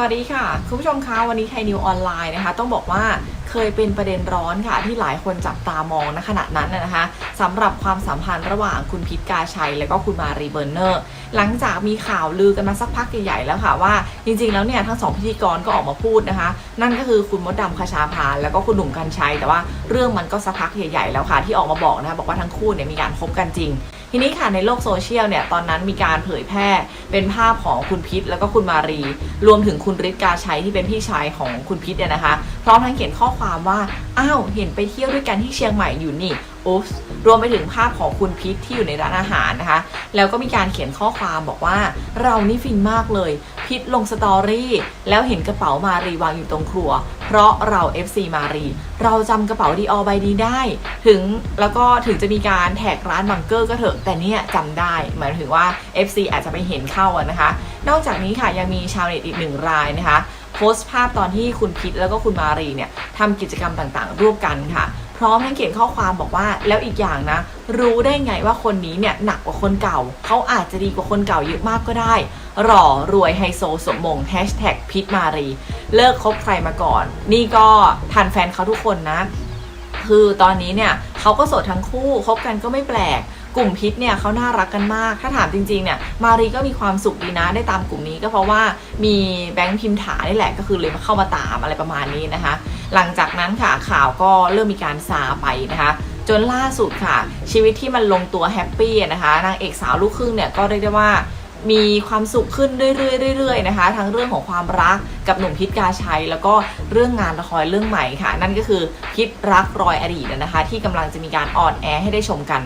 สวัสดีค่ะ คุณผู้ชมคะวันนี้ไทยนิวออนไลน์นะคะ ต้องบอกว่า เคยเป็นประเด็นร้อนค่ะที่หลายคนจับตามองณขณะนั้นนะคะสำหรับความสัมพันธ์ระหว่างคุณพิษกาชัย และก็คุณมารีเบอร์เนอร์ หลังจากมีข่าวลือกันมาสักพักใหญ่ๆแล้วค่ะว่า จริงๆแล้วเนี่ยทั้งสองพิธีกรก็ออกมาพูดนะคะ นั่นก็คือคุณมดดำคชาภาแล้วก็คุณหนุ่มกัญชัย แต่ว่าเรื่องมันก็สักพักใหญ่ๆแล้วค่ะที่ออกมาบอกนะคะบอกว่าทั้งคู่เนี่ยมีการคบกันจริงทีนี้ค่ะในโลกโซเชียลเนี่ยตอนนั้นมีการเผยแพร่เป็นภาพของคุณพิษแล้วก็คุณมารี รวมถึงคุณฤทธิ์กาชัยที่เป็นพี่ชายของคุณพิษเนี่ยนะคะพร้อมทั้งเขียนข้อความว่า อ้าว เห็นไปเที่ยวด้วยกันที่เชียงใหม่อยู่นี่อุ๊บรวมไปถึงภาพของคุณพิษที่อยู่ในร้านอาหารนะคะ แล้วก็มีการเขียนข้อความบอกว่า เรานี่ฟินมากเลย พิษลงสตอรี่ แล้วเห็นกระเป๋ามารีวางอยู่ตรงครัว เพราะเรา FC มารี เราจำกระเป๋าดีออใบนี้ได้ ถึงแล้วก็ถึงจะมีการแท็กร้านบังเกอร์ก็เถอะ แต่เนี่ยจำได้หมายถึงว่า FC อาจจะไปเห็นเข้านะคะ นอกจากนี้ค่ะยังมีชาวเน็ตอีกหนึ่งรายนะคะ โพสต์ภาพตอนที่คุณพิษแล้วก็คุณมารีเนี่ยทำกิจกรรมต่างๆ ร่วมกันค่ะ พร้อมทั้งเขียนข้อความบอกว่าแล้วอีกอย่างนะ รู้ได้ไงว่าคนนี้เนี่ยหนักกว่าคนเก่า เขาอาจจะดีกว่าคนเก่าเยอะมากก็ได้ หล่อรวยไฮโซสมมงแฮชแท็กพิษมารี เลิกคบใครมาก่อน นี่ก็ทันแฟนเขาทุกคนนะ คือตอนนี้เนี่ยเขาก็โสดทั้งคู่คบกันก็ไม่แปลก กลุ่มพิษเนี่ยเขาน่ารักกันมาก ถ้าถามจริงๆเนี่ยมารีก็มีความสุขดีนะได้ตามกลุ่มนี้ก็เพราะว่ามีแบงค์พิมถานี่แหละก็คือเลยมาเข้ามาตามอะไรประมาณนี้นะคะ หลังจากนั้นค่ะข่าวก็เริ่มมีการซาไปนะคะจนล่าสุดค่ะ ชีวิตที่มันลงตัวแฮปปี้นะคะนางเอกสาวลูกครึ่งเนี่ยก็เรียกได้ว่ามีความสุขขึ้นเรื่อยๆเรื่อยๆนะคะ ทั้งเรื่องของความรักกับหนุ่มพิษกาชัย แล้วก็เรื่องงานละครเรื่องใหม่ค่ะ นั่นก็คือพิษรักรอยอดีตนะคะ ที่กำลังจะมีการออนแอร์ให้ได้ชมกัน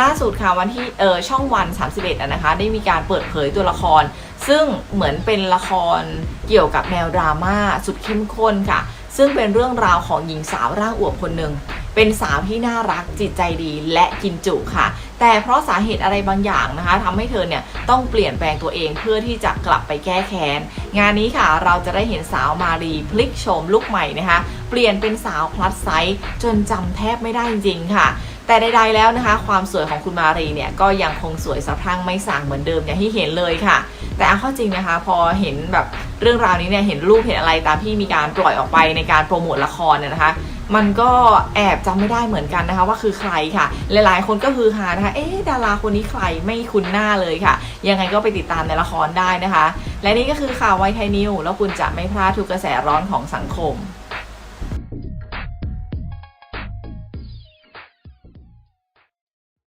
ล่าสุดค่ะวันที่เออช่องวัน 31อะนะคะ ได้มีการเปิดเผยตัวละคร ซึ่งเหมือนเป็นละครเกี่ยวกับแนวดราม่าสุดเข้มข้นค่ะ ซึ่งเป็นเรื่องราวของหญิงสาวร่างอวบคนหนึ่งเป็นสาวที่น่ารักจิตใจดีและกินจุค่ะ แต่เพราะสาเหตุอะไรบางอย่างนะคะทำให้เธอเนี่ยต้องเปลี่ยนแปลงตัวเองเพื่อที่จะกลับไปแก้แค้น งานนี้ค่ะเราจะได้เห็นสาวมารีพลิกโฉมลุกใหม่นะคะ เปลี่ยนเป็นสาวพลัสไซส์จนจำแทบไม่ได้จริงๆค่ะ แต่ใดๆแล้วนะคะ ความสวยของคุณมารีเนี่ยก็ยังคงสวยสะพรั่งไม่ส่างเหมือนเดิมอย่างที่เห็นเลยค่ะ แต่เอาข้าจริงนะคะ พอเห็นแบบเรื่องราวนี้เนี่ยเห็นรูปเห็นอะไรตามที่มีการปล่อยออกไปในการโปรโมทละครเนี่ยนะคะมันก็แอบจำไม่ได้เหมือนกันนะคะว่าคือใครค่ะ หลายๆ คนก็คือหานะคะ เอ๊ะดาราคนนี้ใครไม่คุ้นหน้าเลยค่ะ ยังไงก็ไปติดตามในละครได้นะคะ และนี่ก็คือข่าวไวไทยนิวแล้วคุณจะไม่พลาดทุกกระแสร้อนของสังคม